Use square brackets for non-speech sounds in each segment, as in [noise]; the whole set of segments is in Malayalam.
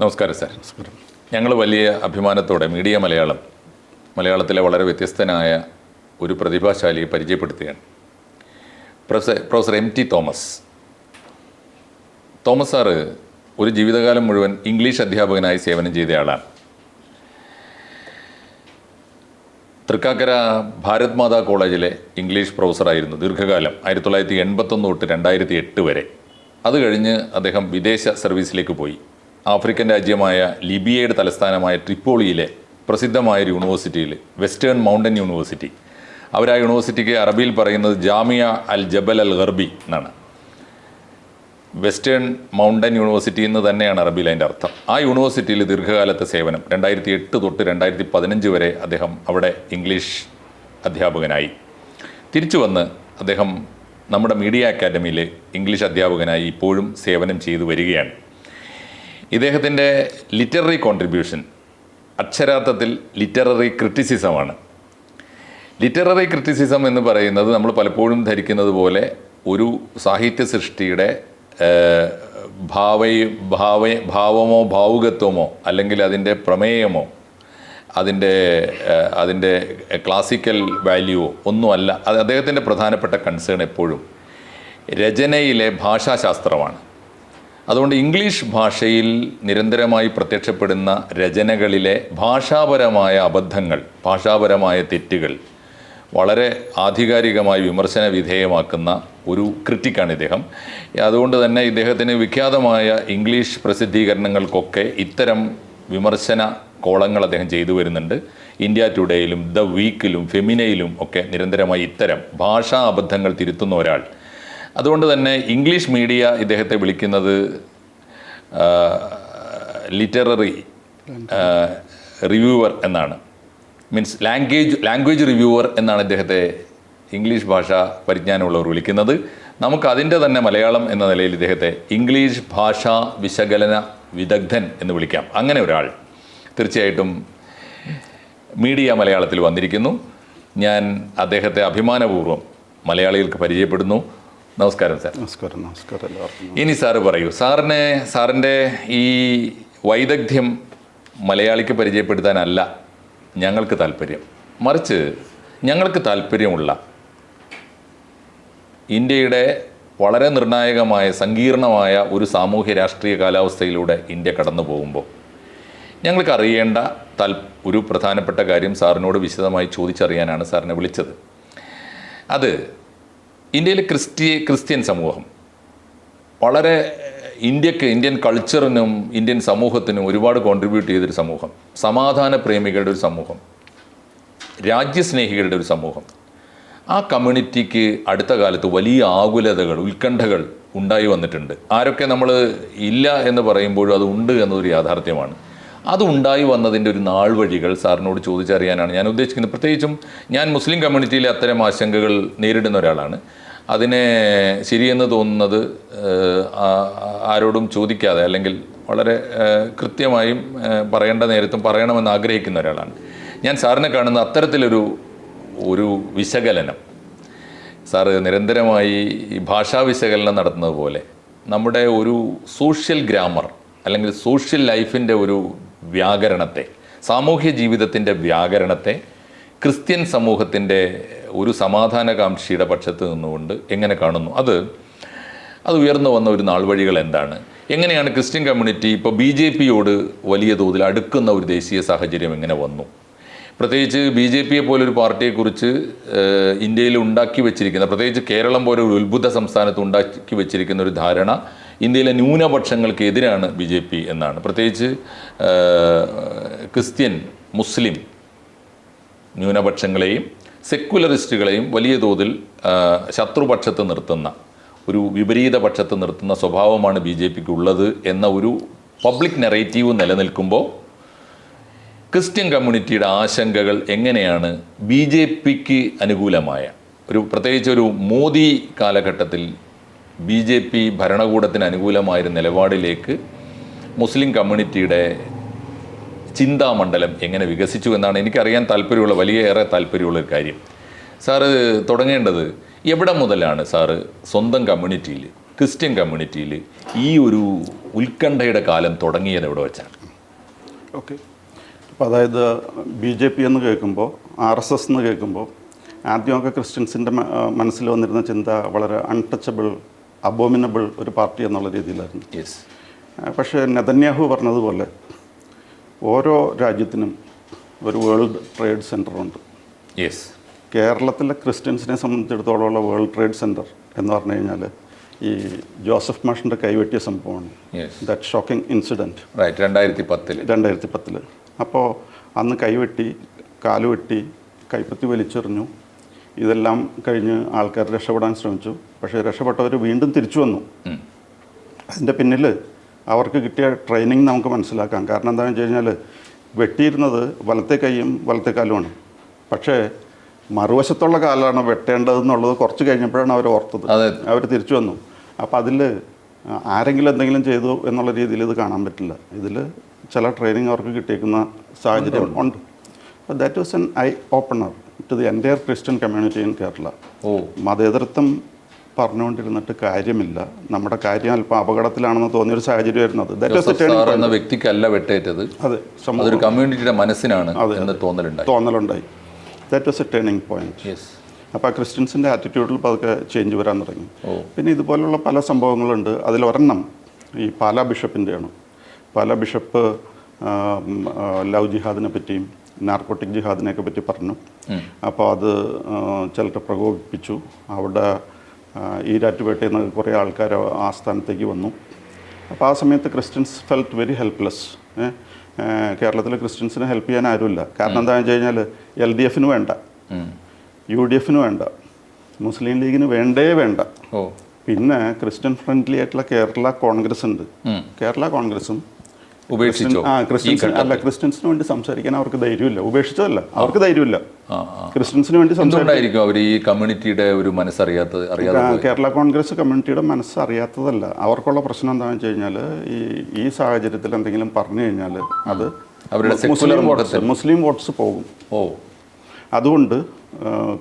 നമസ്കാരം സാർ. നമസ്കാരം ഞങ്ങൾ വലിയ അഭിമാനത്തോടെ മീഡിയ മലയാളം മലയാളത്തിലെ വളരെ വ്യത്യസ്തനായ ഒരു പ്രതിഭാശാലിയെ പരിചയപ്പെടുത്തുകയാണ്. Professor professor M T Thomas. Thomas sir ഒരു ജീവിതകാലം മുഴുവൻ ഇംഗ്ലീഷ് അധ്യാപകനായി സേവനം ചെയ്തയാളാണ് തൃക്കാക്കര ഭാരത് മാതാ കോളേജിലെ ഇംഗ്ലീഷ് പ്രൊഫസറായിരുന്നു ദീർഘകാലം ആയിരത്തി തൊള്ളായിരത്തി എൺപത്തൊന്ന് തൊട്ട് രണ്ടായിരത്തി എട്ട് വരെ. അത് കഴിഞ്ഞ് അദ്ദേഹം വിദേശ സർവീസിലേക്ക് പോയി. ആഫ്രിക്കൻ രാജ്യമായ ലിബിയയുടെ തലസ്ഥാനമായ ട്രിപ്പോളിയിലെ പ്രസിദ്ധമായ ഒരു യൂണിവേഴ്സിറ്റിയിൽ വെസ്റ്റേൺ മൗണ്ടൻ യൂണിവേഴ്സിറ്റി അവർ ആ യൂണിവേഴ്സിറ്റിക്ക് അറബിയിൽ പറയുന്നത് ജാമിയ അൽ ജബൽ അൽ ഗർബി എന്നാണ്. വെസ്റ്റേൺ മൗണ്ടൻ യൂണിവേഴ്സിറ്റി എന്ന് തന്നെയാണ് അറബിയിൽ അതിന്റെ അർത്ഥം. ആ യൂണിവേഴ്സിറ്റിയിൽ ദീർഘകാലത്തെ സേവനം രണ്ടായിരത്തി എട്ട് തൊട്ട് രണ്ടായിരത്തി പതിനഞ്ച് വരെ അദ്ദേഹം അവിടെ ഇംഗ്ലീഷ് അധ്യാപകനായി. തിരിച്ചു വന്ന് അദ്ദേഹം നമ്മുടെ മീഡിയ അക്കാദമിയിൽ ഇംഗ്ലീഷ് അധ്യാപകനായി ഇപ്പോഴും സേവനം ചെയ്തു വരികയാണ്. ഇദ്ദേഹത്തിന്റെ ലിറ്റററി കോൺട്രിബ്യൂഷൻ അക്ഷരാർത്ഥത്തിൽ ലിറ്റററി ക്രിറ്റിസിസമാണ് ലിറ്റററി ക്രിറ്റിസിസം എന്ന് പറയുന്നത് നമ്മൾ പലപ്പോഴും ധരിക്കുന്നത് പോലെ ഒരു സാഹിത്യ സൃഷ്ടിയുടെ ഭാവയും ഭാവ ഭാവമോ ഭാവുകത്വമോ അല്ലെങ്കിൽ അതിന്റെ പ്രമേയമോ അതിന്റെ അതിന്റെ ക്ലാസിക്കൽ വാല്യൂവോ ഒന്നുമല്ല. അത് അദ്ദേഹത്തിന്റെ പ്രധാനപ്പെട്ട കൺസേൺ എപ്പോഴും രചനയിലെ ഭാഷാശാസ്ത്രമാണ്. അതുകൊണ്ട് ഇംഗ്ലീഷ് ഭാഷയിൽ നിരന്തരമായി പ്രത്യക്ഷപ്പെടുന്ന രചനകളിലെ ഭാഷാപരമായ അബദ്ധങ്ങൾ ഭാഷാപരമായ തെറ്റുകൾ വളരെ ആധികാരികമായി വിമർശന വിധേയമാക്കുന്ന ഒരു ക്രിറ്റിക്കാണ് ഇദ്ദേഹം. അതുകൊണ്ട് തന്നെ ഇദ്ദേഹത്തിന് വിഖ്യാതമായ ഇംഗ്ലീഷ് പ്രസിദ്ധീകരണങ്ങൾക്കൊക്കെ ഇത്തരം വിമർശന കോളങ്ങൾ അദ്ദേഹം ചെയ്തു വരുന്നുണ്ട്. ഇന്ത്യ ടുഡേയിലും ദ വീക്കിലും ഫെമിനയിലും ഒക്കെ നിരന്തരമായി ഇത്തരം ഭാഷാ അബദ്ധങ്ങൾ തിരുത്തുന്ന ഒരാൾ അതുകൊണ്ട് തന്നെ ഇംഗ്ലീഷ് മീഡിയ ഇദ്ദേഹത്തെ വിളിക്കുന്നത് ലിറ്റററി റിവ്യൂവർ എന്നാണ്. മീൻസ് ലാംഗ്വേജ് ലാംഗ്വേജ് റിവ്യൂവർ എന്നാണ് ഇദ്ദേഹത്തെ ഇംഗ്ലീഷ് ഭാഷ പരിജ്ഞാനമുള്ളവർ വിളിക്കുന്നത്. നമുക്ക് അതിന്റെ തന്നെ മലയാളം എന്ന നിലയിൽ ഇദ്ദേഹത്തെ ഇംഗ്ലീഷ് ഭാഷാ വിശകലന വിദഗ്ധൻ എന്ന് വിളിക്കാം. അങ്ങനെ ഒരാൾ തീർച്ചയായിട്ടും മീഡിയ മലയാളത്തിൽ വന്നിരിക്കുന്നു. ഞാൻ അദ്ദേഹത്തെ അഭിമാനപൂർവം മലയാളികൾക്ക് പരിചയപ്പെടുന്നു. നമസ്കാരം സാർ. നമസ്കാരം നമസ്കാരം എല്ലാവർക്കും. ഇനി സാറ് പറയൂ. സാറിനെ സാറിന്റെ ഈ വൈദഗ്ധ്യം മലയാളിക്ക് പരിചയപ്പെടുത്താനല്ല ഞങ്ങൾക്ക് താല്പര്യം. മറിച്ച് ഞങ്ങൾക്ക് താല്പര്യമുള്ള ഇന്ത്യയുടെ വളരെ നിർണായകമായ സങ്കീർണമായ ഒരു സാമൂഹ്യ രാഷ്ട്രീയ കാലാവസ്ഥയിലൂടെ ഇന്ത്യ കടന്നു പോകുമ്പോൾ ഞങ്ങൾക്ക് അറിയേണ്ട താൽ ഒരു പ്രധാനപ്പെട്ട കാര്യം സാറിനോട് വിശദമായി ചോദിച്ചറിയാനാണ് സാറിനെ വിളിച്ചത്. അത് ഇന്ത്യയിലെ ക്രിസ്ത്യ ക്രിസ്ത്യൻ സമൂഹം വളരെ ഇന്ത്യയ്ക്ക് ഇന്ത്യൻ കൾച്ചറിനും ഇന്ത്യൻ സമൂഹത്തിനും ഒരുപാട് കോൺട്രിബ്യൂട്ട് ചെയ്തൊരു സമൂഹം. സമാധാന പ്രേമികളുടെ ഒരു സമൂഹം. രാജ്യസ്നേഹികളുടെ ഒരു സമൂഹം. ആ കമ്മ്യൂണിറ്റിക്ക് അടുത്ത കാലത്ത് വലിയ ആകുലതകൾ ഉത്കണ്ഠകൾ ഉണ്ടായി വന്നിട്ടുണ്ട്. ആരൊക്കെ നമ്മൾ ഇല്ല എന്ന് പറയുമ്പോഴും അത് ഉണ്ട് എന്നതൊരു യാഥാർത്ഥ്യമാണ്. അത് ഉണ്ടായി വന്നതിന്റെ ഒരു നാൾ വഴികൾ സാറിനോട് ചോദിച്ചറിയാനാണ് ഞാൻ ഉദ്ദേശിക്കുന്നത്. പ്രത്യേകിച്ചും ഞാൻ മുസ്ലിം കമ്മ്യൂണിറ്റിയിലെ അത്തരം ആശങ്കകൾ നേരിടുന്ന ഒരാളാണ്. അതിനെ ശരിയെന്ന് തോന്നുന്നത് ആരോടും ചോദിക്കാതെ അല്ലെങ്കിൽ വളരെ കൃത്യമായും പറയേണ്ട നേരത്തും പറയണമെന്ന് ആഗ്രഹിക്കുന്ന ഒരാളാണ്. ഞാൻ സാറിനെ കാണുന്ന അത്തരത്തിലൊരു ഒരു വിശകലനം. സാറ് നിരന്തരമായി ഈ ഭാഷാ വിശകലനം നടത്തുന്നത് പോലെ നമ്മുടെ ഒരു സോഷ്യൽ ഗ്രാമർ അല്ലെങ്കിൽ സോഷ്യൽ ലൈഫിന്റെ ഒരു വ്യാകരണത്തെ സാമൂഹ്യ ജീവിതത്തിന്റെ വ്യാകരണത്തെ ക്രിസ്ത്യൻ സമൂഹത്തിന്റെ ഒരു സമാധാനകാംക്ഷിയുടെ പക്ഷത്ത് നിന്നുകൊണ്ട് എങ്ങനെ കാണുന്നു? അത് അത് ഉയർന്നു വന്ന ഒരു നാൾ വഴികൾ എന്താണ്? എങ്ങനെയാണ് ക്രിസ്ത്യൻ കമ്മ്യൂണിറ്റി ഇപ്പോൾ ബി ജെ പിയോട് വലിയ തോതിൽ അടുക്കുന്ന ഒരു ദേശീയ സാഹചര്യം എങ്ങനെ വന്നു? പ്രത്യേകിച്ച് ബി ജെ പിയെ പോലൊരു പാർട്ടിയെക്കുറിച്ച് ഇന്ത്യയിൽ ഉണ്ടാക്കി വെച്ചിരിക്കുന്ന പ്രത്യേകിച്ച് കേരളം പോലെ ഒരു ഉത്ഭുത സംസ്ഥാനത്ത് ഉണ്ടാക്കി വെച്ചിരിക്കുന്ന ഒരു ധാരണ ഇന്ത്യയിലെ ന്യൂനപക്ഷങ്ങൾക്കെതിരാണ് ബി ജെ പി എന്നാണ്. പ്രത്യേകിച്ച് ക്രിസ്ത്യൻ മുസ്ലിം ന്യൂനപക്ഷങ്ങളെയും സെക്കുലറിസ്റ്റുകളെയും വലിയ തോതിൽ ശത്രുപക്ഷത്ത് നിർത്തുന്ന ഒരു വിപരീത പക്ഷത്ത് നിർത്തുന്ന സ്വഭാവമാണ് ബി ജെ പിക്ക് ഉള്ളത് എന്ന ഒരു പബ്ലിക് നെറേറ്റീവ് നിലനിൽക്കുമ്പോൾ ക്രിസ്ത്യൻ കമ്മ്യൂണിറ്റിയുടെ ആശങ്കകൾ എങ്ങനെയാണ് ബി ജെ പിക്ക് അനുകൂലമായ? ഒരു പ്രത്യേകിച്ച് ഒരു മോദി കാലഘട്ടത്തിൽ ബി ജെ പി ഭരണകൂടത്തിന് അനുകൂലമായൊരു നിലപാടിലേക്ക് മുസ്ലിം കമ്മ്യൂണിറ്റിയുടെ ചിന്താമണ്ഡലം എങ്ങനെ വികസിച്ചു എന്നാണ് എനിക്കറിയാൻ താല്പര്യമുള്ള വലിയേറെ താല്പര്യമുള്ള ഒരു കാര്യം. സാറ് തുടങ്ങേണ്ടത് എവിടെ മുതലാണ് സാറ് സ്വന്തം കമ്മ്യൂണിറ്റിയിൽ ക്രിസ്ത്യൻ കമ്മ്യൂണിറ്റിയിൽ ഈ ഒരു ഉത്കണ്ഠയുടെ കാലം തുടങ്ങിയത് എവിടെ വെച്ചാണ്? ഓക്കെ. അപ്പോൾ അതായത് ബി ജെ പി എന്ന് കേൾക്കുമ്പോൾ ആർ എസ് എസ് എന്ന് കേൾക്കുമ്പോൾ ആദ്യമൊക്കെ ക്രിസ്ത്യൻസിന്റെ മനസ്സിൽ വന്നിരുന്ന ചിന്ത വളരെ അൺടച്ചബിൾ അബോമിനബിൾ ഒരു പാർട്ടി എന്നുള്ള രീതിയിലായിരുന്നു. യെസ് പക്ഷേ നെതന്യാഹു പറഞ്ഞതുപോലെ ഓരോ രാജ്യത്തിനും ഒരു വേൾഡ് ട്രേഡ് സെന്ററുണ്ട് യെസ് കേരളത്തിലെ ക്രിസ്ത്യൻസിനെ സംബന്ധിച്ചിടത്തോളമുള്ള വേൾഡ് ട്രേഡ് സെന്റർ എന്ന് പറഞ്ഞു കഴിഞ്ഞാൽ ഈ ജോസഫ് മാഷിന്റെ കൈവെട്ടിയ സംഭവമാണ്. ദാറ്റ് ഷോക്കിംഗ് ഇൻസിഡന്റ് റൈറ്റ് രണ്ടായിരത്തി പത്തിൽ രണ്ടായിരത്തി പത്തിൽ അപ്പോൾ അന്ന് കൈവെട്ടി കാലുവെട്ടി കൈപ്പത്തി വലിച്ചെറിഞ്ഞു. ഇതെല്ലാം കഴിഞ്ഞ് ആൾക്കാർ രക്ഷപ്പെടാൻ ശ്രമിച്ചു. പക്ഷേ രക്ഷപ്പെട്ടവർ വീണ്ടും തിരിച്ചു വന്നു. അതിന്റെ പിന്നിൽ അവർക്ക് കിട്ടിയ ട്രെയിനിങ് നമുക്ക് മനസ്സിലാക്കാം. കാരണം എന്താണെന്ന് വെച്ച് കഴിഞ്ഞാൽ വെട്ടിയിരുന്നത് വലത്തെ കൈയും വലത്തെ കാലുമാണ്. പക്ഷേ മറുവശത്തുള്ള കാലാണ് വെട്ടേണ്ടതെന്നുള്ളത് കുറച്ച് കഴിഞ്ഞപ്പോഴാണ് അവർ ഓർത്തത്. അതെ. അവർ തിരിച്ചു വന്നു. അപ്പോൾ അതിൽ ആരെങ്കിലും എന്തെങ്കിലും ചെയ്തു എന്നുള്ള രീതിയിൽ ഇത് കാണാൻ പറ്റില്ല. ഇതിൽ ചില ട്രെയിനിങ് അവർക്ക് കിട്ടിയേക്കുന്ന സാഹചര്യം ഉണ്ട്? അപ്പോൾ that was an eye opener to the entire Christian community in Kerala ഓ. മതേതരത്വം പറഞ്ഞുകൊണ്ടിരുന്നിട്ട് കാര്യമില്ല. നമ്മുടെ കാര്യം അല്പം അപകടത്തിലാണെന്ന് തോന്നിയൊരു സാഹചര്യമായിരുന്നു എന്ന വ്യക്തിക്കല്ല വെട്ടേറ്റത്. അതെ അതൊരു കമ്മ്യൂണിറ്റിയുടെ മനസ്സിനാണ് തോന്നലുണ്ടായി. തോന്നലുണ്ടായി. That was a turning point അപ്പോൾ ആ ക്രിസ്ത്യൻസിന്റെ ആറ്റിറ്റ്യൂഡിൽ പതുക്കെ ചേഞ്ച് വരാൻ തുടങ്ങി. പിന്നെ ഇതുപോലുള്ള പല സംഭവങ്ങളുണ്ട്. അതിലൊരെണ്ണം ഈ പാലാ ബിഷപ്പിന്റെയാണ് പാലാ ബിഷപ്പ് ലവ് ജിഹാദിനെ പറ്റിയും നാർക്കോട്ടിക് ജിഹാദിനെയൊക്കെ പറ്റി പറഞ്ഞു. അപ്പോൾ അത് ചിലരെ പ്രകോപിപ്പിച്ചു. അവിടെ ഈരാറ്റുപേട്ടയിൽ നിന്ന് കുറേ ആൾക്കാർ ആ സ്ഥാനത്തേക്ക് വന്നു. അപ്പോൾ ആ സമയത്ത് ക്രിസ്ത്യൻസ് ഫെൽറ്റ് വെരി ഹെൽപ്ലെസ് കേരളത്തിലെ ക്രിസ്ത്യൻസിനെ ഹെൽപ്പ് ചെയ്യാൻ ആരുമില്ല. കാരണം എന്താണെന്ന് വെച്ച് കഴിഞ്ഞാൽ എൽ ഡി എഫിന് വേണ്ട. യു ഡി എഫിന് വേണ്ട. മുസ്ലിം ലീഗിന് വേണ്ടേ വേണ്ട. പിന്നെ ക്രിസ്ത്യൻ ഫ്രണ്ട്ലി ആയിട്ടുള്ള കേരള കോൺഗ്രസ് ഉണ്ട്. കേരള കോൺഗ്രസും ഉപേക്ഷിച്ചോ ആ ക്രിസ്ത്യൻസ് അല്ല ക്രിസ്ത്യൻസിന് വേണ്ടി സംസാരിക്കാൻ അവർക്ക് ധൈര്യമില്ല. ഉപേക്ഷിച്ചതല്ല അവർക്ക് ധൈര്യമില്ല. ക്രിസ്ത്യൻസിന് വേണ്ടി സംസാരിക്കും അവർ ഈ കമ്മ്യൂണിറ്റിയുടെ ഒരു മനസ്സറിയാത്തത് അറിയാതെ കേരള കോൺഗ്രസ് കമ്മ്യൂണിറ്റിയുടെ മനസ്സറിയാത്തതല്ല. അവർക്കുള്ള പ്രശ്നം എന്താണെന്ന് വെച്ച് കഴിഞ്ഞാൽ ഈ ഈ സാഹചര്യത്തിൽ എന്തെങ്കിലും പറഞ്ഞു കഴിഞ്ഞാൽ അത് അവരുടെ മുസ്ലിം വോട്ട്സ് മുസ്ലിം വോട്ട്സ് പോകും. ഓ. അതുകൊണ്ട്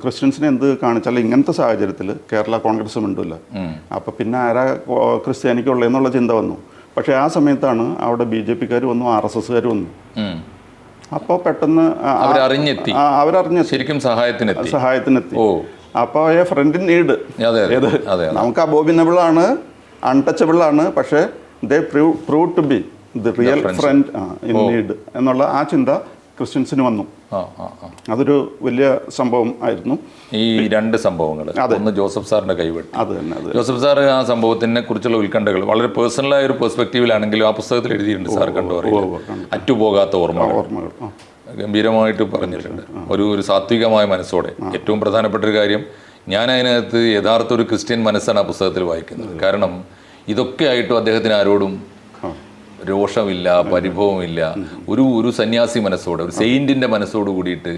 ക്രിസ്ത്യൻസിനെ എന്ത് കാണിച്ചാലും ഇങ്ങനത്തെ സാഹചര്യത്തിൽ കേരള കോൺഗ്രസ് മിണ്ടില്ല അപ്പോൾ പിന്നെ ആരാ ക്രിസ്ത്യാനിക്കുള്ളതെന്നുള്ള ചിന്ത വന്നു. പക്ഷേ ആ സമയത്താണ് അവിടെ ബി ജെ പിക്കാർ വന്നു ആർ എസ് എസ്സുകാർ വന്നു. അപ്പോൾ പെട്ടെന്ന് അവരറിഞ്ഞെത്തി. അവരറിഞ്ഞ ശരിക്കും സഹായത്തിനെത്തി. സഹായത്തിനെത്തി. ഓ. അപ്പോൾ എ ഫ്രണ്ട് ഇൻ നീഡ് ഏത്? നമുക്ക് അബോമിനബിൾ ആണ് അൺടച്ചബിൾ ആണ് പക്ഷേ they prove prove to be the real friend in need എന്നുള്ള ആ ചിന്ത ക്രിസ്ത്യൻസിന് വന്നു. അതൊരു വലിയ സംഭവം ആയിരുന്നു. ഈ രണ്ട് സംഭവങ്ങൾ ഒന്ന് ജോസഫ് സാറിന്റെ കൈവെട്ടി. അത് തന്നെ ജോസഫ് സാർ ആ സംഭവത്തിനെ കുറിച്ചുള്ള ഉത്കണ്ഠകൾ വളരെ പേഴ്സണലായ ഒരു പെർസ്പെക്റ്റീവിലാണെങ്കിലും ആ പുസ്തകത്തിൽ എഴുതിയിട്ടുണ്ട് സാർ കണ്ടു അറ്റുപോകാത്ത ഓർമ്മ ഓർമ്മകൾ. ഗംഭീരമായിട്ട് പറഞ്ഞിട്ടുണ്ട്. ഒരു ഒരു സാത്വികമായ മനസ്സോടെ. ഏറ്റവും പ്രധാനപ്പെട്ട ഒരു കാര്യം ഞാൻ അതിനകത്ത് യഥാർത്ഥ ഒരു ക്രിസ്ത്യൻ മനസ്സാണ് ആ പുസ്തകത്തിൽ വായിക്കുന്നത്. കാരണം ഇതൊക്കെ ആയിട്ടും അദ്ദേഹത്തിന് ആരോടും രോഷമില്ല പരിഭവമില്ല. ഒരു ഒരു സന്യാസി മനസ്സോടെ ഒരു സെയിന്റിന്റെ മനസ്സോട് കൂടിയിട്ട്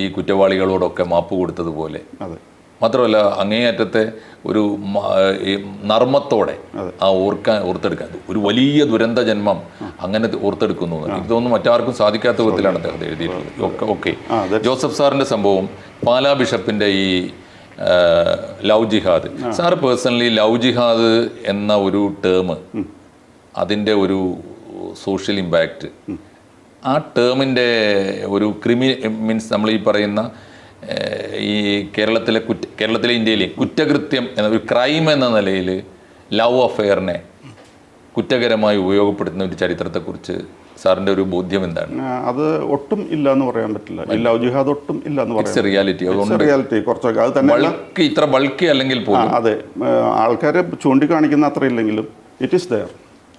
ഈ കുറ്റവാളികളോടൊക്കെ മാപ്പ് കൊടുത്തതുപോലെ. മാത്രമല്ല അങ്ങേയറ്റത്തെ ഒരു നർമ്മത്തോടെ ആ ഓർക്കാൻ ഓർത്തെടുക്കാൻ. ഒരു വലിയ ദുരന്ത ജന്മം അങ്ങനെ ഓർത്തെടുക്കുന്നു. എനിക്ക് തോന്നുന്നു മറ്റാർക്കും സാധിക്കാത്ത വിധത്തിലാണ് അദ്ദേഹം എഴുതിയിട്ടുള്ളത്. ഒക്കെ ഓക്കെ. ജോസഫ് സാറിന്റെ സംഭവം പാലാ ബിഷപ്പിന്റെ ഈ love jihad. Sir personally love jihad എന്ന ഒരു ടേം അതിന്റെ ഒരു സോഷ്യൽ ഇമ്പാക്റ്റ് ആ ടേമിന്റെ ഒരു ക്രിമി മീൻസ് നമ്മൾ ഈ പറയുന്ന ഈ കേരളത്തിലെ കുറ്റ കേരളത്തിലെ ഇന്ത്യയിലെ കുറ്റകൃത്യം എന്ന ഒരു ക്രൈം എന്ന നിലയിൽ ലവ് അഫെയറിനെ കുറ്റകരമായി ഉപയോഗപ്പെടുത്തുന്ന ഒരു ചരിത്രത്തെക്കുറിച്ച് സാറിന്റെ ഒരു ബോധ്യം എന്താണ്? അത് ഒട്ടും ഇല്ല എന്ന് പറയാൻ പറ്റില്ല. ഈ ലവ് ജിഹാദ് ഒട്ടും ഇല്ല എന്ന് പറയാം റിയാലിറ്റി റിയാലിറ്റി കുറച്ചൊക്കെ അത് തന്നെ ബൾക്ക് ഇത്ര ബൾക്കി അല്ലെങ്കിൽ പോലും. അതെ. ആൾക്കാരെ ചൂണ്ടിക്കാണിക്കുന്ന അത്ര ഇല്ലെങ്കിലും it is there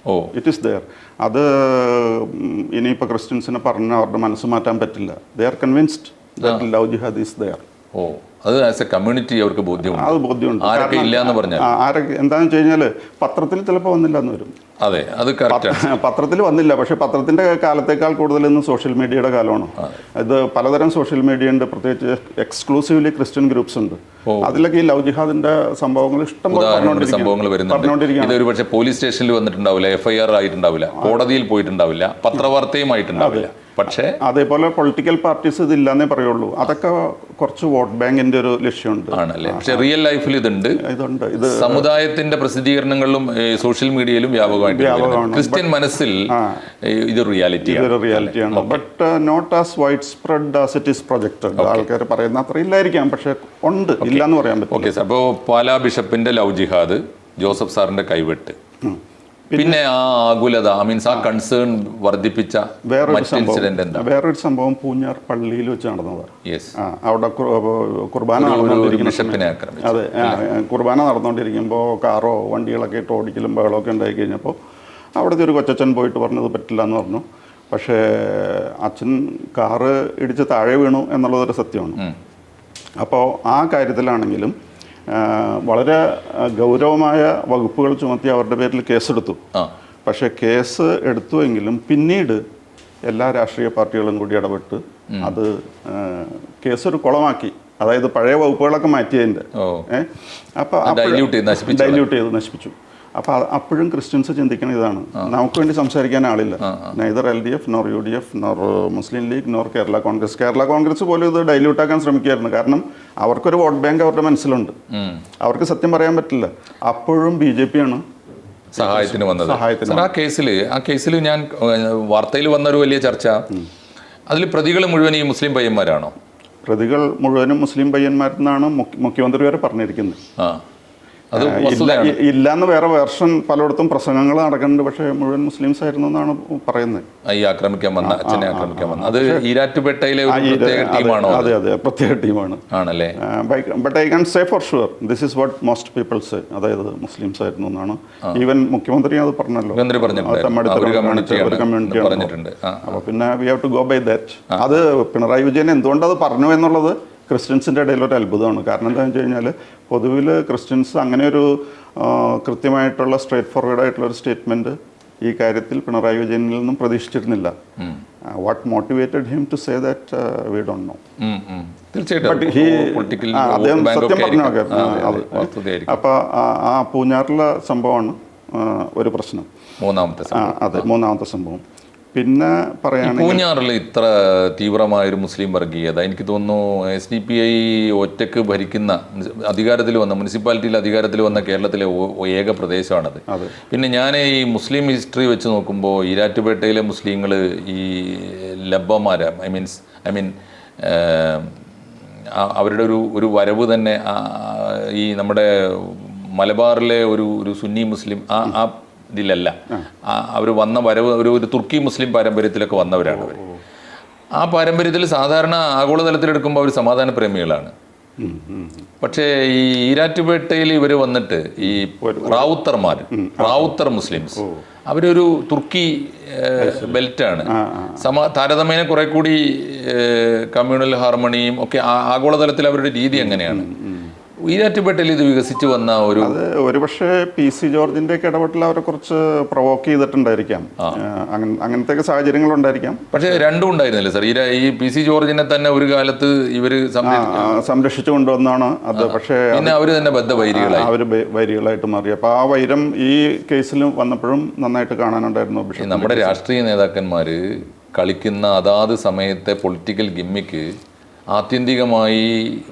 oh. It is there അത് ഇനിയിപ്പോൾ ക്രിസ്ത്യൻസിനെ പറഞ്ഞ് അവരുടെ മനസ്സ് മാറ്റാൻ പറ്റില്ല. They are convinced love jihad is there ഓ. അത് ആസ് എ കമ്മ്യൂണിറ്റി അവർക്ക് ബോധ്യമുണ്ട്. അത് ബോധ്യമുണ്ട്. ആരൊക്കെ ഇല്ല എന്ന് പറഞ്ഞാൽ. ആരൊക്കെ എന്താണെന്ന് വെച്ച് കഴിഞ്ഞാൽ പത്രത്തിൽ ചിലപ്പോൾ വന്നില്ല എന്ന് വരും. അതെ അത് പത്രത്തിൽ വന്നില്ല. പക്ഷേ പത്രത്തിന്റെ കാലത്തേക്കാൾ കൂടുതൽ ഇന്ന് സോഷ്യൽ മീഡിയയുടെ കാലമാണ്? ഇത് പലതരം സോഷ്യൽ മീഡിയ ഉണ്ട്. പ്രത്യേകിച്ച് എക്സ്ക്ലൂസീവ്ലി ക്രിസ്ത്യൻ ഗ്രൂപ്പ്സ് ഉണ്ട്. അതിലൊക്കെ ഈ ലവ് ജിഹാദിന്റെ സംഭവങ്ങൾ ഇഷ്ടം സംഭവങ്ങൾ വരുന്നുണ്ട്. ഇതൊരു പക്ഷേ പോലീസ് സ്റ്റേഷനിൽ വന്നിട്ടുണ്ടാവില്ല എഫ്ഐആർ ആയിട്ടുണ്ടാവില്ല കോടതിയിൽ പോയിട്ടുണ്ടാവില്ല പത്രവാർത്തയും ആയിട്ടുണ്ടാവില്ല. പക്ഷേ അതേപോലെ പൊളിറ്റിക്കൽ പാർട്ടീസ് ഇതില്ലാന്നേ പറയുള്ളൂ. അതൊക്കെ കുറച്ച് വോട്ട് ബാങ്കിന്റെ ഒരു ലക്ഷ്യമുണ്ട്. ആണല്ലേ? പക്ഷെ റിയൽ ലൈഫിൽ ഇതുണ്ട്. ഇതുണ്ട്. ഇത് സമുദായത്തിന്റെ പ്രസിദ്ധീകരണങ്ങളിലും സോഷ്യൽ മീഡിയയിലും വ്യാപകമായിട്ട്. ക്രിസ്ത്യൻ മനസ്സിൽ ഇത് റിയാലിറ്റി ഇതൊരു റിയാലിറ്റിയാണ് but not as widespread as it is projected ആൾക്കാർ പറയുന്ന അത്ര ഇല്ലായിരിക്കാം. പക്ഷെ ഉണ്ട്. ഇല്ലാന്ന് പറയാൻ പറ്റും ഓക്കെ സാർ അപ്പോൾ പാലാ ബിഷപ്പിന്റെ ലവ് ജിഹാദ് ജോസഫ് സാറിന്റെ കൈവെട്ട്. പിന്നെ ആ ആകുലത മീൻസ് ആ കൺസേൺ വർദ്ധിപ്പിച്ച വേറൊരു ഇൻസിഡന്റ് എന്താ? സംഭവം വേറൊരു സംഭവം പൂഞ്ഞാർ പള്ളിയിൽ വെച്ച് നടന്നതാണ് യെസ് ആ, അവിടെ കുർബാന നടന്നുകൊണ്ടിരിക്കുന്ന അതെ കുർബാന നടന്നുകൊണ്ടിരിക്കുമ്പോൾ കാറോ വണ്ടികളൊക്കെ ഇട്ട് ഓടിക്കലും ബഹളമൊക്കെ ഉണ്ടായി കഴിഞ്ഞപ്പോൾ അവിടുത്തെ ഒരു കൊച്ചച്ഛൻ പോയിട്ട് പറഞ്ഞത് പറ്റില്ല എന്ന് പറഞ്ഞു. പക്ഷേ അച്ഛൻ കാറ് ഇടിച്ച് താഴെ വീണു എന്നുള്ളതൊരു സത്യമാണ്. അപ്പോൾ ആ കാര്യത്തിലാണെങ്കിലും വളരെ ഗൗരവമായ വകുപ്പുകൾ ചുമത്തി അവരുടെ പേരിൽ കേസെടുത്തു. പക്ഷേ കേസ് എടുത്തുവെങ്കിലും പിന്നീട് എല്ലാ രാഷ്ട്രീയ പാർട്ടികളും കൂടി ഇടപെട്ട് അത് കേസൊരു കുളമാക്കി. അതായത് പഴയ വകുപ്പുകളൊക്കെ മാറ്റിയതിന്റെ. ഏഹ് അപ്പോൾ ഡൈല്യൂട്ട് ചെയ്ത് നശിപ്പിച്ചു. അപ്പോൾ അപ്പോഴും ക്രിസ്ത്യൻസ് ചിന്തിക്കുന്ന ഇതാണ്. നമുക്ക് വേണ്ടി സംസാരിക്കാൻ ആളില്ല. Neither L D F nor U D F nor Muslim League nor Kerala Congress. Kerala Congress പോലും ഇത് ഡൈല്യൂട്ട് ആക്കാൻ ശ്രമിക്കുകയായിരുന്നു കാരണം അവർക്കൊരു വോട്ട് ബാങ്ക് അവരുടെ മനസ്സിലുണ്ട്. അവർക്ക് സത്യം പറയാൻ പറ്റില്ല. അപ്പോഴും ബി ജെ പി ആണ് സഹായത്തിന് വന്നത് ആ കേസിൽ ആ കേസിൽ ഞാൻ വാർത്തയിൽ വന്ന ഒരു വലിയ ചർച്ച. അതിൽ പ്രതികൾ മുഴുവൻ ഈ മുസ്ലിം പയ്യന്മാരാണോ? പ്രതികൾ മുഴുവനും മുസ്ലിം പയ്യന്മാരെന്നാണ് മുഖ്യമന്ത്രി വരെ പറഞ്ഞിരിക്കുന്നത്. ഇല്ല എന്ന് വേറെ വേർഷൻ പലയിടത്തും പ്രസംഗങ്ങൾ നടക്കുന്നുണ്ട്. പക്ഷേ മുഴുവൻ മുസ്ലിംസ് ആയിരുന്നു എന്നാണ് പറയുന്നത് ഈ ആക്രമിക്കാൻ വന്ന അച്ഛനെ ആക്രമിക്കാൻ വന്ന. അത് ഈരാറ്റുപേട്ടയിലെ പ്രത്യേക ടീമാണോ അതെ? അതെ പ്രത്യേക ടീമാണ്. ആണല്ലേ? But I can say for sure this is what most peoples അതായത് മുസ്ലിംസ് ആയിരുന്നു എന്നാണ്. ഈവൻ മുഖ്യമന്ത്രി അത് പറഞ്ഞല്ലോ. മുഖ്യമന്ത്രി പറഞ്ഞിട്ടുണ്ട്. അപ്പൊ പിന്നെ we have to go by that അത് പിണറായി വിജയൻ എന്തുകൊണ്ട് അത് പറഞ്ഞു എന്നുള്ളത് ക്രിസ്ത്യൻസിന്റെ ഇടയിൽ ഒരു അത്ഭുതമാണ്. കാരണം എന്താണെന്ന് വെച്ച് കഴിഞ്ഞാൽ പൊതുവിൽ ക്രിസ്ത്യൻസ് അങ്ങനെ ഒരു കൃത്യമായിട്ടുള്ള സ്ട്രേറ്റ് ഫോർവേഡ് ആയിട്ടുള്ള ഒരു സ്റ്റേറ്റ്മെന്റ് ഈ കാര്യത്തിൽ പിണറായി വിജയനിൽ നിന്നും പ്രതീക്ഷിച്ചിരുന്നില്ല. What motivated him to say that we don't know. തീർച്ചയായിട്ടും. അദ്ദേഹം സത്യം പറഞ്ഞു അപ്പോൾ ആ പൂഞ്ഞാറിലെ സംഭവമാണ് ഒരു പ്രശ്നം. മൂന്നാമത്തെ. അതെ മൂന്നാമത്തെ സംഭവം. പിന്നെ പറയുകയാണെങ്കിൽ പൂഞ്ഞാറിൽ ഇത്ര തീവ്രമായൊരു മുസ്ലിം വർഗീയത എനിക്ക് തോന്നുന്നു എസ് ഡി പി ഐ ഒറ്റയ്ക്ക് ഭരിക്കുന്ന അധികാരത്തിൽ വന്ന മുനിസിപ്പാലിറ്റിയിൽ അധികാരത്തിൽ വന്ന കേരളത്തിലെ ഏക പ്രദേശമാണത്. പിന്നെ ഞാൻ ഈ മുസ്ലിം ഹിസ്റ്ററി വെച്ച് നോക്കുമ്പോൾ ഈരാറ്റുപേട്ടയിലെ മുസ്ലിങ്ങൾ ഈ ലബ്ബമാര ഐ മീൻസ് ഐ മീൻ അവരുടെ ഒരു ഒരു വരവ് തന്നെ ഈ നമ്മുടെ മലബാറിലെ ഒരു ഒരു സുന്നി മുസ്ലിം ആ ആ ഇതിലല്ല. അവർ വന്ന വരവ് ഒരു ഒരു തുർക്കി മുസ്ലിം പാരമ്പര്യത്തിലൊക്കെ വന്നവരാണ് അവർ ആ പാരമ്പര്യത്തിൽ സാധാരണ ആഗോളതലത്തിലെടുക്കുമ്പോൾ അവർ സമാധാന പ്രേമികളാണ്. പക്ഷേ ഈ ഈരാറ്റുപേട്ടയിൽ ഇവർ വന്നിട്ട് ഈ റാവുത്തർമാർ റാവുത്തർ മുസ്ലിംസ് അവരൊരു തുർക്കി ബെൽറ്റാണ്. സമ താരതമ്യേന കുറെ കൂടി കമ്മ്യൂണൽ ഹാർമണിയും ഒക്കെ ആഗോളതലത്തിൽ അവരുടെ രീതി എങ്ങനെയാണ്? ഈരാറ്റുപേട്ടയിൽ ഇത് വികസിച്ച് വന്ന ഒരു അത് ഒരുപക്ഷെ പി സി ജോർജിന്റെ ഒക്കെ ഇടപെട്ടിൽ അവരെ കുറച്ച് പ്രൊവോക്ക് ചെയ്തിട്ടുണ്ടായിരിക്കാം. അങ്ങനത്തെ സാഹചര്യങ്ങൾ ഉണ്ടായിരിക്കാം പക്ഷേ രണ്ടും ഉണ്ടായിരുന്നില്ല സാർ. ഈ പി സി ജോർജിനെ തന്നെ ഒരു കാലത്ത് ഇവർ സംരക്ഷിച്ചു. കൊണ്ടുവന്നാണ് അത്. പക്ഷേ പിന്നെ അവർ തന്നെ ബദ്ധ വൈരികളായി. അവർ വൈരികളായിട്ട് മാറി. അപ്പോൾ ആ വൈരം ഈ കേസിലും വന്നപ്പോഴും നന്നായിട്ട് കാണാനുണ്ടായിരുന്നു നമ്മുടെ രാഷ്ട്രീയ നേതാക്കന്മാര് കളിക്കുന്ന അതാത് സമയത്തെ പൊളിറ്റിക്കൽ ഗിമ്മിക്ക് ആത്യന്തികമായി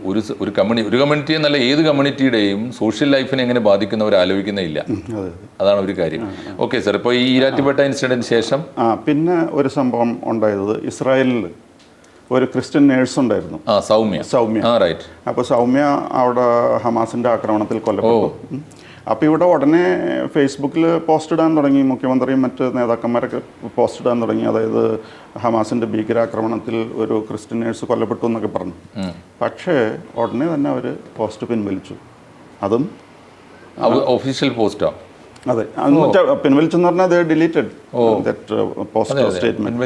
ഒരു ഒരു കമ്മ്യൂണി ഒരു കമ്മ്യൂണിറ്റി എന്നല്ല ഏത് കമ്മ്യൂണിറ്റിയുടെയും സോഷ്യൽ ലൈഫിനെ എങ്ങനെ ബാധിക്കുന്നവർ ആലോചിക്കുന്നില്ല അതെ അതാണ് ഒരു കാര്യം. ഓക്കെ സർ ഇപ്പോൾ ഈ ഈരാറ്റുപേട്ട ഇൻസിഡന്റിന് ശേഷം? ആ പിന്നെ ഒരു സംഭവം ഉണ്ടായത് ഇസ്രായേലിൽ ഒരു ക്രിസ്ത്യൻ നേഴ്സ് ഉണ്ടായിരുന്നു. ആ സൗമ്യ. സൗമ്യ. ആ റൈറ്റ് അപ്പോൾ സൗമ്യ അവിടെ ഹമാസിന്റെ ആക്രമണത്തിൽ കൊല്ലപ്പെട്ടു. അപ്പോൾ ഇവിടെ ഉടനെ ഫേസ്ബുക്കിൽ പോസ്റ്റ് ഇടാൻ തുടങ്ങി. മുഖ്യമന്ത്രിയും മറ്റ് നേതാക്കന്മാരൊക്കെ പോസ്റ്റ് ഇടാൻ തുടങ്ങി. അതായത് ഹമാസിന്റെ ഭീകരാക്രമണത്തിൽ ഒരു ക്രിസ്ത്യൻ നേഴ്സ് കൊല്ലപ്പെട്ടു എന്നൊക്കെ പറഞ്ഞു. പക്ഷേ ഉടനെ തന്നെ അവർ പോസ്റ്റ് പിൻവലിച്ചു. അതും ഒഫീഷ്യൽ പോസ്റ്റോ അതെ. പിൻവലിച്ചെന്ന് പറഞ്ഞാൽ അത് ഡിലീറ്റഡ് പോസ്റ്റ് സ്റ്റേറ്റ്മെന്റ്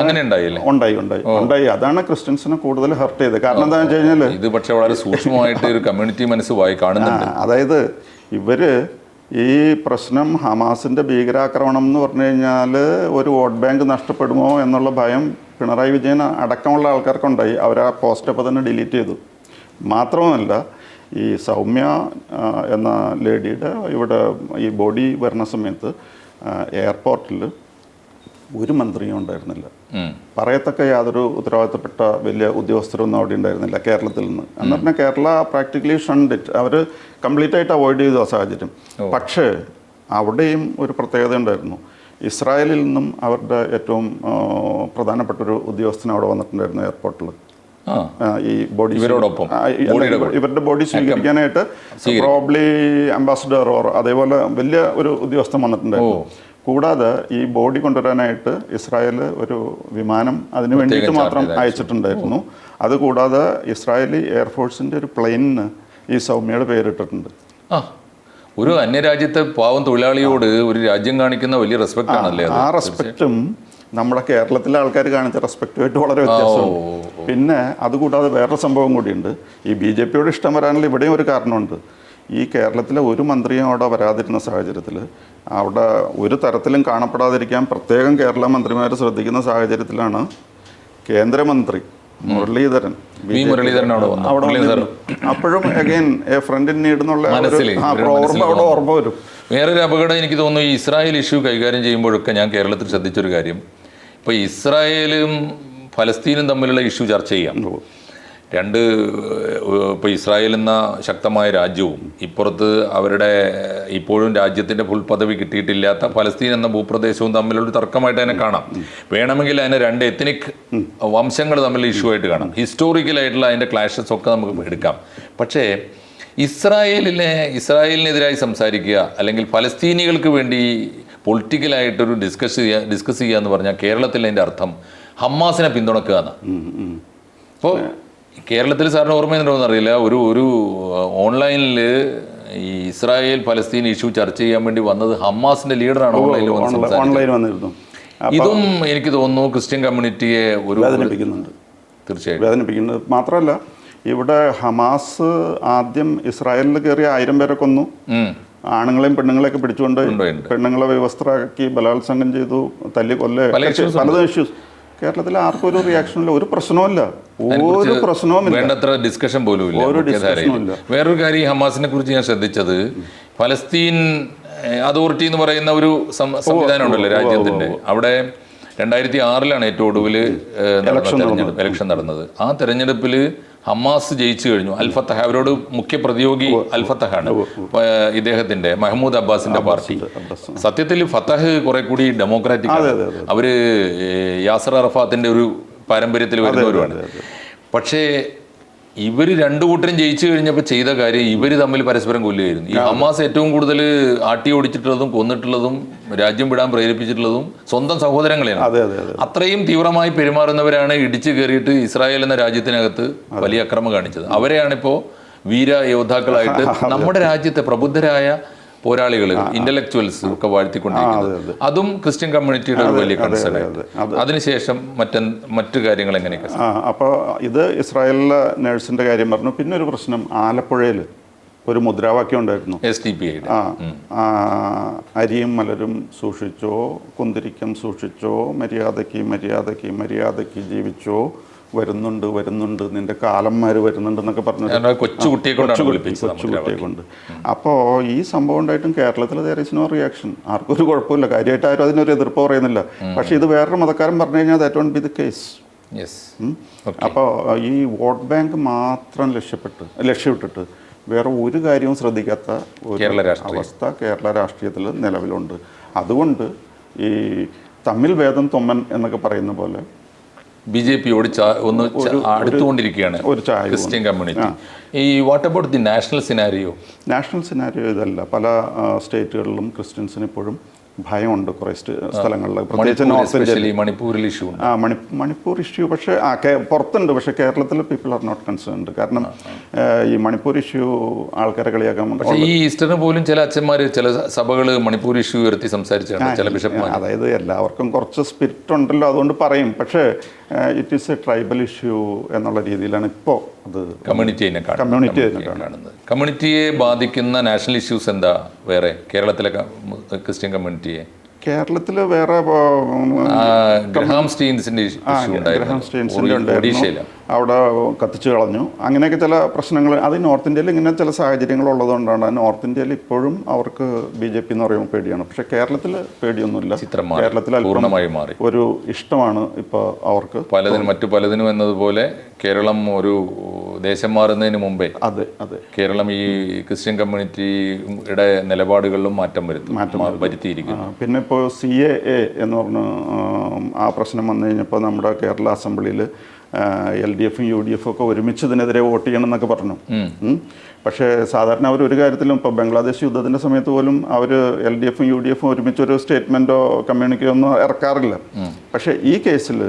അങ്ങനെ ഉണ്ടായില്ലേ? ഉണ്ടായി ഉണ്ടായി. ഉണ്ടായി. അതാണ് ക്രിസ്ത്യൻസിനെ കൂടുതൽ ഹർട്ട് ചെയ്തത്. കാരണം എന്താണെന്ന് വെച്ച് കഴിഞ്ഞാൽ ഇത് പക്ഷെ വളരെ സൂക്ഷ്മമായിട്ട് ഒരു കമ്മ്യൂണിറ്റി മനസ്സ് വായി കാണുന്നുണ്ട്. അതായത് ഇവർ ഈ പ്രശ്നം ഹമാസിന്റെ ഭീകരാക്രമണം എന്ന് പറഞ്ഞു കഴിഞ്ഞാൽ ഒരു വോട്ട് ബാങ്ക് നഷ്ടപ്പെടുമോ എന്നുള്ള ഭയം പിണറായി വിജയൻ അടക്കമുള്ള ആൾക്കാർക്കുണ്ടായി. അവർ ആ പോസ്റ്റ് അപ്പോൾ തന്നെ ഡിലീറ്റ് ചെയ്തു. മാത്രവുമല്ല ഈ സൗമ്യ എന്ന ലേഡിയുടെ ഇവിടെ ഈ ബോഡി വരുന്ന സമയത്ത് എയർപോർട്ടിൽ ഒരു മന്ത്രിയും ഉണ്ടായിരുന്നില്ല. പറയത്തക്ക യാതൊരു ഉത്തരവാദിത്തപ്പെട്ട വലിയ ഉദ്യോഗസ്ഥരൊന്നും അവിടെ ഉണ്ടായിരുന്നില്ല കേരളത്തിൽ നിന്ന്. എന്ന് പറഞ്ഞാൽ കേരള പ്രാക്ടിക്കലി ഷണ്ടിറ്റ് അവർ കംപ്ലീറ്റ് ആയിട്ട് അവോയ്ഡ് ചെയ്തു ആ സാഹചര്യം. പക്ഷേ അവിടെയും ഒരു പ്രത്യേകത ഉണ്ടായിരുന്നു. ഇസ്രായേലിൽ നിന്നും അവരുടെ ഏറ്റവും പ്രധാനപ്പെട്ട ഒരു ഉദ്യോഗസ്ഥൻ അവിടെ വന്നിട്ടുണ്ടായിരുന്നു എയർപോർട്ടിൽ. ഈ ബോഡി ഇവരോടൊപ്പം? ഇവരുടെ ബോഡി സ്വീകരിക്കാനായിട്ട് പ്രോബ്ലി അംബാസഡർ ഓർ അതേപോലെ വലിയ ഒരു ഉദ്യോഗസ്ഥൻ വന്നിട്ടുണ്ടായിരുന്നു. കൂടാതെ ഈ ബോഡി കൊണ്ടുവരാനായിട്ട് ഇസ്രായേൽ ഒരു വിമാനം അതിന് വേണ്ടിയിട്ട് മാത്രം അയച്ചിട്ടുണ്ടായിരുന്നു. അതുകൂടാതെ ഇസ്രായേലി എയർഫോഴ്സിന്റെ ഒരു പ്ലെയിനിന് ഈ സൗമ്യയുടെ പേരിട്ടിട്ടുണ്ട്. ഒരു അന്യരാജ്യത്തെ പാവം തൊഴിലാളിയോട് ഒരു രാജ്യം കാണിക്കുന്ന വലിയ റെസ്പെക്ട് ആണല്ലേ ആ റെസ്പെക്റ്റും നമ്മുടെ കേരളത്തിലെ ആൾക്കാർ കാണിച്ച റെസ്പെക്റ്റുമായിട്ട് വളരെ വ്യത്യാസമുണ്ട്. പിന്നെ അതുകൂടാതെ വേറൊരു സംഭവം കൂടിയുണ്ട്. ഈ ബി ജെ പിയോട് ഇഷ്ടം വരാനുള്ള ഇവിടെയും ഒരു കാരണമുണ്ട്. ഈ കേരളത്തിലെ ഒരു മന്ത്രിയും അവിടെ വരാതിരുന്ന സാഹചര്യത്തിൽ അവിടെ ഒരു തരത്തിലും കാണപ്പെടാതിരിക്കാൻ പ്രത്യേകം കേരള മന്ത്രിമാർ ശ്രദ്ധിക്കുന്ന സാഹചര്യത്തിലാണ് കേന്ദ്രമന്ത്രി മുരളീധരൻ അവിടെ അപ്പോഴും again a friend in need എന്നുള്ള ഓർമ്മ അവിടെ ഓർമ്മ വരും. വേറൊരു അപകടം എനിക്ക് തോന്നുന്നു ഈ ഇസ്രായേൽ ഇഷ്യൂ കൈകാര്യം ചെയ്യുമ്പോഴൊക്കെ ഞാൻ കേരളത്തിൽ ശ്രദ്ധിച്ചൊരു കാര്യം. ഇപ്പോൾ ഇസ്രായേലും ഫലസ്തീനും തമ്മിലുള്ള ഇഷ്യൂ ചർച്ച ചെയ്യാം. രണ്ട് ഇപ്പോൾ ഇസ്രായേൽ എന്ന ശക്തമായ രാജ്യവും ഇപ്പുറത്ത് അവരുടെ ഇപ്പോഴും രാജ്യത്തിന്റെ ഫുൾ പദവി കിട്ടിയിട്ടില്ലാത്ത ഫലസ്തീൻ എന്ന ഭൂപ്രദേശവും തമ്മിലൊരു തർക്കമായിട്ട് തന്നെ കാണാം. വേണമെങ്കിൽ അതിനെ രണ്ട് എത്നിക് വംശങ്ങൾ തമ്മിൽ ഇഷ്യൂ ആയിട്ട് കാണാം. ഹിസ്റ്റോറിക്കലായിട്ടുള്ള അതിന്റെ ക്ലാഷസ് ഒക്കെ നമുക്ക് എടുക്കാം. പക്ഷേ ഇസ്രായേലിനെ ഇസ്രായേലിനെതിരായി സംസാരിക്കുക അല്ലെങ്കിൽ ഫലസ്തീനികൾക്ക് വേണ്ടി പൊളിറ്റിക്കലായിട്ടൊരു ഡിസ്കസ് ചെയ്യുക ഡിസ്കസ് ചെയ്യുക എന്ന് പറഞ്ഞാൽ കേരളത്തിൽ അതിന്റെ അർത്ഥം ഹമ്മാസിനെ പിന്തുണക്കുക എന്നാണ് അപ്പോൾ കേരളത്തിൽ സാറിന് ഓർമ്മയുണ്ടോന്ന് അറിയില്ല ഒരു ഒരു ഓൺലൈനിൽ ഈ ഇസ്രായേൽ പലസ്തീൻ ഇഷ്യൂ ചർച്ച ചെയ്യാൻ വേണ്ടി വന്നത് ഹമ്മാസിന്റെ ലീഡറാണ് ഓൺലൈനിൽ ഓൺലൈൻ- വന്നിരുന്നു. ഇതും എനിക്ക് തോന്നുന്നു ക്രിസ്ത്യൻ കമ്മ്യൂണിറ്റിയെ ഒരു വേദനിപ്പിക്കുന്നുണ്ട്. തീർച്ചയായും വേദനിപ്പിക്കുന്നത് മാത്രമല്ല ഇവിടെ ഹമാസ് ആദ്യം ഇസ്രായേലിൽ കയറി ആയിരം പേരെ കൊന്നു. ആണുങ്ങളെയും പെണ്ണുങ്ങളെയൊക്കെ പിടിച്ചുകൊണ്ട്. പെണ്ണുങ്ങളെ വ്യവസ്ഥരാക്കി ബലാത്സംഗം ചെയ്തു തല്ലി കൊല്ല പല പലതും ഇഷ്യൂസ് കേരളത്തിൽ ആർക്കും ഒരു റിയാക്ഷനില്ല ഒരു പ്രശ്നവുമില്ല. ഒരു പ്രശ്നവുമില്ല. വേണ്ടത്ര ഡിസ്കഷൻ പോലും ഇല്ല. ഒരു. ഇല്ല. വേറൊരു കാര്യം ഈ ഹമാസിനെ കുറിച്ച് ഞാൻ ശ്രദ്ധിച്ചത് ഫലസ്തീൻ അതോറിറ്റി എന്ന് പറയുന്ന ഒരു സംവിധാനം ഉണ്ടല്ലോ രാജ്യത്തിന്റെ. അവിടെ രണ്ടായിരത്തി ആറിലാണ് ഏറ്റവും ഒടുവിൽ തെരഞ്ഞെടുപ്പ് ഇലക്ഷൻ നടന്നത്. ആ തെരഞ്ഞെടുപ്പിൽ ഹമാസ് ജയിച്ചു കഴിഞ്ഞു. അൽഫത്തഹ അവരോട് മുഖ്യ പ്രതിയോഗി അൽഫത്തഹാണ് ഇദ്ദേഹത്തിന്റെ മഹ്മൂദ് അബ്ബാസിന്റെ പാർട്ടി. സത്യത്തിൽ ഫത്തഹ് കുറെ കൂടി ഡെമോക്രാറ്റിക് അവർ യാസർ അറഫാത്തിന്റെ ഒരു പാരമ്പര്യത്തിൽ വരുന്നവരുമാണ്. പക്ഷേ ഇവർ രണ്ടു കൂട്ടരും ജയിച്ചു കഴിഞ്ഞപ്പോൾ ചെയ്ത കാര്യം ഇവർ തമ്മിൽ പരസ്പരം കൊല്ലുകയായിരുന്നു. ഈ ഹമാസ് ഏറ്റവും കൂടുതൽ ആട്ടി ഓടിച്ചിട്ടുള്ളതും കൊന്നിട്ടുള്ളതും രാജ്യം വിടാൻ പ്രേരിപ്പിച്ചിട്ടുള്ളതും സ്വന്തം സഹോദരങ്ങളെയാണ്. അതെ അതെ അതെ. അത്രയും തീവ്രമായി പെരുമാറുന്നവരാണ് ഇടിച്ചു കയറിയിട്ട് ഇസ്രായേൽ എന്ന രാജ്യത്തിനകത്ത് വലിയ അക്രമം കാണിച്ചത്. അവരെയാണിപ്പോൾ വീര യോദ്ധാക്കളായിട്ട് [laughs] നമ്മുടെ രാജ്യത്തെ പ്രബുദ്ധരായ പോരാളികൾ ഇന്റലക്ച്വൽസ് ഒക്കെ വാഴ്ത്തിക്കൊണ്ടിരിക്കുന്നത്. അതും ക്രിസ്ത്യൻ കമ്മ്യൂണിറ്റിയുടെ ഒരു വലിയ കൺസേൺ അതിനുശേഷം മറ്റ മറ്റു കാര്യങ്ങൾ എങ്ങനെയൊക്കെ അപ്പോൾ ഇത് ഇസ്രായേലിലെ നേഴ്സിന്റെ കാര്യം പറഞ്ഞു. പിന്നെ ഒരു പ്രശ്നം ആലപ്പുഴയിൽ ഒരു മുദ്രാവാക്യം ഉണ്ടായിരുന്നു. എസ് ടി പി ആ, അരിയും മലരും സൂക്ഷിച്ചോ കുന്തിരിക്കം സൂക്ഷിച്ചോ മര്യാദയ്ക്ക് മര്യാദയ്ക്ക് മര്യാദയ്ക്ക് ജീവിച്ചോ വരുന്നുണ്ട് വരുന്നുണ്ട് നിന്റെ കാലന്മാർ വരുന്നുണ്ട് എന്നൊക്കെ പറഞ്ഞു കൊച്ചുകുട്ടിയെ കൊച്ചുകുട്ടിയെ കൊണ്ട്. അപ്പോൾ ഈ സംഭവം ഉണ്ടായിട്ടും കേരളത്തിൽ is no റിയാക്ഷൻ ആർക്കും ഒരു കുഴപ്പമില്ല. കാര്യമായിട്ട് ആരും അതിനൊരു എതിർപ്പ് പറയുന്നില്ല. പക്ഷേ ഇത് വേറൊരു മതക്കാരൻ പറഞ്ഞു കഴിഞ്ഞാൽ that won't be the case അപ്പോൾ ഈ വോട്ട് ബാങ്ക് മാത്രം ലക്ഷ്യപ്പെട്ട് ലക്ഷ്യമിട്ടിട്ട് വേറെ ഒരു കാര്യവും ശ്രദ്ധിക്കാത്ത ഒരു. അവസ്ഥ കേരള രാഷ്ട്രീയത്തിൽ നിലവിലുണ്ട്. അതുകൊണ്ട് ഈ തമ്മിൽ ഭേദം തൊമ്മൻ എന്നൊക്കെ പറയുന്ന പോലെ ബി ജെ പിയോട് ഒന്ന് അടുത്തുകൊണ്ടിരിക്കുകയാണ് ക്രിസ്ത്യൻ കമ്മ്യൂണിറ്റി. ഈ what about the national scenario national scenario ഇതല്ല. പല സ്റ്റേറ്റുകളിലും ക്രിസ്ത്യൻസിന് ഇപ്പോഴും ഭയമുണ്ട് കുറേ സ്ഥലങ്ങളിൽ പ്രത്യേകിച്ച് നോർത്ത് മണിപ്പൂരിൽ ഇഷ്യൂ ആ മണി മണിപ്പൂർ ഇഷ്യൂ പക്ഷേ ആ കേ പുറത്തുണ്ട്. പക്ഷേ കേരളത്തിൽ പീപ്പിൾ ആർ നോട്ട് കൺസേൺഡ് കാരണം ഈ മണിപ്പൂർ ഇഷ്യൂ ആൾക്കാരെ കളിയാക്കാൻ പക്ഷേ ഈ ഈസ്റ്ററിന് പോലും ചില അച്ഛന്മാർ ചില സഭകൾ മണിപ്പൂർ ഇഷ്യൂ ഉയർത്തി സംസാരിച്ചാണ് ചില ബിഷപ്പ്മാർ അതായത് എല്ലാവർക്കും കുറച്ച് സ്പിരിറ്റ് ഉണ്ടല്ലോ അതുകൊണ്ട് പറയും. പക്ഷേ it is a tribal issue എന്നുള്ള രീതിയിലാണ് ഇപ്പോൾ അത് കമ്മ്യൂണിറ്റിയെ കമ്മ്യൂണിറ്റി കമ്മ്യൂണിറ്റിയെ കാണുന്നത്. കമ്മ്യൂണിറ്റിയെ ബാധിക്കുന്ന നാഷണൽ ഇഷ്യൂസ് എന്താ? വേറെ കേരളത്തിലെ ക്രിസ്ത്യൻ കമ്മ്യൂണിറ്റിയെ കേരളത്തിൽ വേറെ ഗ്രഹാം സ്റ്റീൻസിന്റെ ഇഷ്യൂ ഉണ്ടായിരുന്നു. ഒഡീഷയിലാണ് അവിടെ കത്തിച്ചു കളഞ്ഞു. അങ്ങനെയൊക്കെ ചില പ്രശ്നങ്ങൾ അത് നോർത്ത് ഇന്ത്യയിൽ ഇങ്ങനെ ചില സാഹചര്യങ്ങൾ ഉള്ളതുകൊണ്ടാണ് നോർത്ത് ഇന്ത്യയിൽ ഇപ്പോഴും അവർക്ക് ബി ജെ പി എന്ന് പറയുമ്പോൾ പേടിയാണ്. പക്ഷെ കേരളത്തിൽ പേടിയൊന്നുമില്ല. കേരളത്തിൽ പൂർണമായി മാറി. ഒരു ഇഷ്ടമാണ് ഇപ്പോൾ അവർക്ക്. പലതിനും മറ്റു പലതിനും എന്നതുപോലെ കേരളം ഒരു ദേശം മാറുന്നതിന് മുമ്പേ അതെ അതെ. കേരളം ഈ ക്രിസ്ത്യൻ കമ്മ്യൂണിറ്റിയുടെ നിലപാടുകളിലും മാറ്റം വരുത്തും മാറ്റം വരുത്തിയിരിക്കുന്നു. പിന്നെ ഇപ്പോൾ സി എ എന്ന് പറഞ്ഞ ആ പ്രശ്നം വന്നു കഴിഞ്ഞപ്പോൾ നമ്മുടെ കേരള അസംബ്ലിയിൽ എൽ ഡി എഫും യു ഡി എഫും ഒക്കെ ഒരുമിച്ച് ഇതിനെതിരെ വോട്ട് ചെയ്യണം എന്നൊക്കെ പറഞ്ഞു. പക്ഷേ സാധാരണ അവർ ഒരു കാര്യത്തിലും ഇപ്പോൾ ബംഗ്ലാദേശ് യുദ്ധത്തിന്റെ സമയത്ത് പോലും അവർ എൽ ഡി എഫും യു ഡി എഫും ഒരുമിച്ച് ഒരു സ്റ്റേറ്റ്മെന്റോ കമ്മ്യൂണിക്കോ ഒന്നും ഇറക്കാറില്ല. പക്ഷേ ഈ കേസിൽ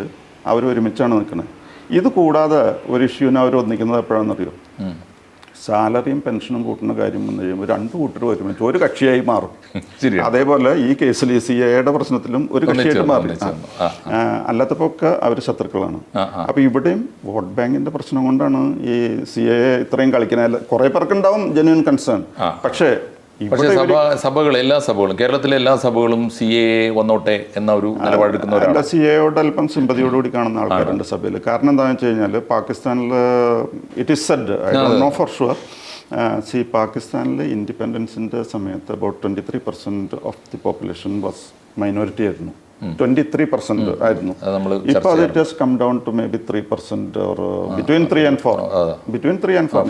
അവർ ഒരുമിച്ചാണ് നിൽക്കുന്നത്. ഇത് കൂടാതെ ഒരു ഇഷ്യൂവിനെ അവർ ഒന്നിക്കുന്നത് എപ്പോഴാണെന്നറിയോ. സാലറിയും പെൻഷനും കൂട്ടുന്ന കാര്യം വന്നു കഴിയുമ്പോൾ രണ്ട് കൂട്ടർ ഒരുമിച്ച് ഒരു കക്ഷിയായി മാറും. അതേപോലെ ഈ കേസിൽ ഈ സി എയുടെ പ്രശ്നത്തിലും ഒരു കക്ഷിയായിട്ട് മാറി. ഒക്കെ അവർ ശത്രുക്കളാണ്. അപ്പോൾ ഇവിടെയും വോട്ട് ബാങ്കിന്റെ പ്രശ്നം കൊണ്ടാണ് ഈ സി എ ഇത്രയും കളിക്കുന്നത് കുറേ പേർക്കുണ്ടാവും ജെന്യൂൻ കൺസേൺ പക്ഷേ പക്ഷേ സഭ സഭകൾ എല്ലാ സഭകളും കേരളത്തിലെ എല്ലാ സഭകളും സി എ വന്നോട്ടെ എന്ന ഒരു നിലപാടെടുക്കുന്നവരാണ് സി എയോട് അല്പം സിമ്പതിയോടുകൂടി കാണുന്ന ആൾക്കാരുണ്ട് സഭയിൽ. കാരണം എന്താണെന്ന് വെച്ച് കഴിഞ്ഞാൽ പാകിസ്ഥാനിൽ it is said no for sure see പാകിസ്ഥാനിൽ ഇൻഡിപെൻഡൻസിന്റെ സമയത്ത് about twenty three percent of the population was minority ആയിരുന്നു. ട്വന്റി ത്രീ പെർസെന്റ് ആയിരുന്നു. ഇപ്പൊ അത് it come down to maybe three percent or between three and four between three and four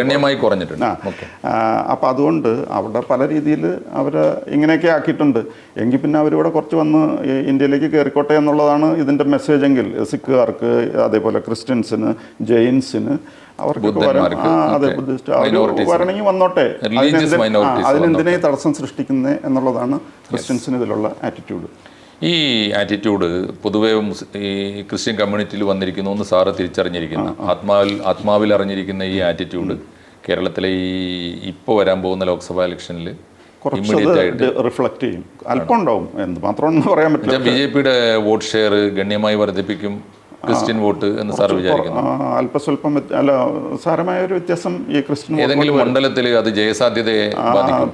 ഗണ്യമായി കുറഞ്ഞിട്ടുണ്ട്. ആ അപ്പോൾ അതുകൊണ്ട് അവിടെ പല രീതിയിൽ അവർ ഇങ്ങനെയൊക്കെ ആക്കിയിട്ടുണ്ട്. എങ്കിൽ പിന്നെ അവരിവിടെ കുറച്ച് വന്ന് ഇന്ത്യയിലേക്ക് കയറിക്കോട്ടെ എന്നുള്ളതാണ് ഇതിന്റെ മെസ്സേജ് എങ്കിൽ സിഖുകാർക്ക് അതേപോലെ ക്രിസ്ത്യൻസിന് ജെയിൻസിന് അവർക്ക് അതെ ബുദ്ധിസ്റ്റ്. വരണമെങ്കിൽ വന്നോട്ടെ. അതിനെന്തിന്- തടസ്സം സൃഷ്ടിക്കുന്നത് എന്നുള്ളതാണ് ക്രിസ്ത്യൻസിന് ഇതിലുള്ള ആറ്റിറ്റ്യൂഡ് ഈ ആറ്റിറ്റ്യൂഡ് പൊതുവെ ഈ ക്രിസ്ത്യൻ കമ്മ്യൂണിറ്റിയിൽ വന്നിരിക്കുന്നു എന്ന് സാറ് തിരിച്ചറിഞ്ഞിരിക്കുന്നു. ആത്മാവിൽ ആത്മാവിൽ അറിഞ്ഞിരിക്കുന്ന ഈ ആറ്റിറ്റ്യൂഡ് കേരളത്തിലെ ഈ ഇപ്പോൾ വരാൻ പോകുന്ന ലോക്സഭാ ഇലക്ഷനിൽ റിഫ്ലക്റ്റ് ചെയ്യും. അല്പം ഉണ്ടാവും എന്ത് മാത്രം പറയാൻ പറ്റില്ല. ബി ജെ പിയുടെ വോട്ട് ഷെയർ ഗണ്യമായി വർദ്ധിപ്പിക്കും. ക്രിസ്ത്യൻ വോട്ട് എന്ന് സാർ വിചാരിക്കുന്നു. അല്പസ്വല്പം അല്ല സാരമായ ഒരു വ്യത്യാസം ഈ ക്രിസ്ത്യൻ ഏതെങ്കിലും മണ്ഡലത്തിൽ അത് ജയസാധ്യതയെ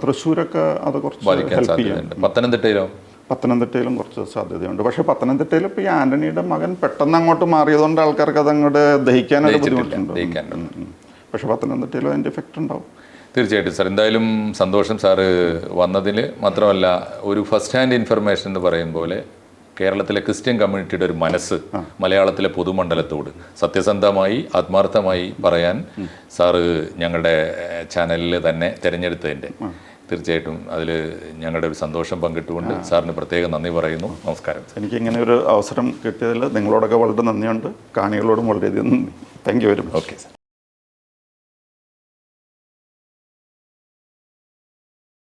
തൃശ്ശൂരൊക്കെ അത് കുറച്ച് ബാധിക്കാൻ സാധ്യതയുണ്ട്. പത്തനംതിട്ടയിലോ? പത്തനംതിട്ടയിലും കുറച്ച് സാധ്യതയുണ്ട്. പക്ഷേ പത്തനംതിട്ടയിൽ ഇപ്പോൾ ഈ ആന്റണിയുടെ മകൻ പെട്ടെന്ന് അങ്ങോട്ട് മാറിയതുകൊണ്ട് ആൾക്കാർക്ക് അത് അങ്ങോട്ട് ദഹിക്കാനൊരു ബുദ്ധിമുട്ടുണ്ട്. പക്ഷേ പത്തനംതിട്ടയിലും അതിന്റെ എഫക്റ്റ് ഉണ്ടാവും. തീർച്ചയായിട്ടും സാർ. എന്തായാലും സന്തോഷം സാറ് വന്നതിൽ മാത്രമല്ല ഒരു ഫസ്റ്റ് ഹാൻഡ് ഇൻഫർമേഷൻ എന്ന് പറയും പോലെ കേരളത്തിലെ ക്രിസ്ത്യൻ കമ്മ്യൂണിറ്റിയുടെ ഒരു മനസ്സ് മലയാളത്തിലെ പൊതുമണ്ഡലത്തോട് സത്യസന്ധമായി ആത്മാർത്ഥമായി പറയാൻ സാറ് ഞങ്ങളുടെ ചാനലിൽ തന്നെ തിരഞ്ഞെടുത്തതിന്റെ. തീർച്ചയായിട്ടും അതിൽ ഞങ്ങളുടെ ഒരു സന്തോഷം പങ്കിട്ടുകൊണ്ട് സാറിന് പ്രത്യേകം നന്ദി പറയുന്നു. നമസ്കാരം. എനിക്ക് ഇങ്ങനെ ഒരു അവസരം കിട്ടിയതിൽ നിങ്ങളോടൊക്കെ വളരെ നന്ദിയുണ്ട്. കാണികളോടും വളരെയധികം നന്ദി. Thank you very much okay sir